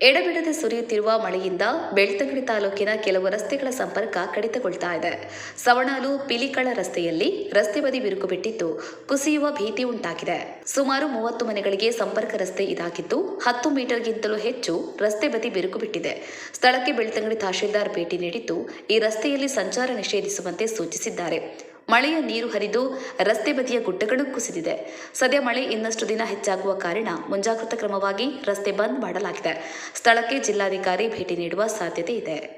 ಎಡಬಿಡದೆ ಸುರಿಯುತ್ತಿರುವ ಮಳೆಯಿಂದ ಬೆಳ್ತಂಗಡಿ ತಾಲೂಕಿನ ಕೆಲವು ರಸ್ತೆಗಳ ಸಂಪರ್ಕ ಕಡಿತಗೊಳ್ತಾ ಇದೆ. ಸವಣಾಲು, ಪಿಲಿಕಳ ರಸ್ತೆಯಲ್ಲಿ ರಸ್ತೆ ಬದಿ ಬಿರುಕು ಬಿಟ್ಟಿದ್ದು ಕುಸಿಯುವ ಭೀತಿ ಉಂಟಾಗಿದೆ. ಸುಮಾರು ಮೂವತ್ತು ಮನೆಗಳಿಗೆ ಸಂಪರ್ಕ ರಸ್ತೆ ಇದಾಗಿದ್ದು ಹತ್ತು ಮೀಟರ್ಗಿಂತಲೂ ಹೆಚ್ಚು ರಸ್ತೆ ಬದಿ ಬಿರುಕು ಬಿಟ್ಟಿದೆ. ಸ್ಥಳಕ್ಕೆ ಬೆಳ್ತಂಗಡಿ ತಹಶೀಲ್ದಾರ್ ಭೇಟಿ ನೀಡಿದ್ದು ಈ ರಸ್ತೆಯಲ್ಲಿ ಸಂಚಾರ ನಿಷೇಧಿಸುವಂತೆ ಸೂಚಿಸಿದ್ದಾರೆ. ಮಳೆಯ ನೀರು ಹರಿದು ರಸ್ತೆ ಬದಿಯ ಗುಡ್ಡಗಳು ಕುಸಿದಿದೆ. ಸದ್ಯ ಮಳೆ ಇನ್ನಷ್ಟು ದಿನ ಹೆಚ್ಚಾಗುವ ಕಾರಣ ಮುಂಜಾಗ್ರತಾ ಕ್ರಮವಾಗಿ ರಸ್ತೆ ಬಂದ್ ಮಾಡಲಾಗಿದೆ. ಸ್ಥಳಕ್ಕೆ ಜಿಲ್ಲಾಧಿಕಾರಿ ಭೇಟಿ ನೀಡುವ ಸಾಧ್ಯತೆ ಇದೆ.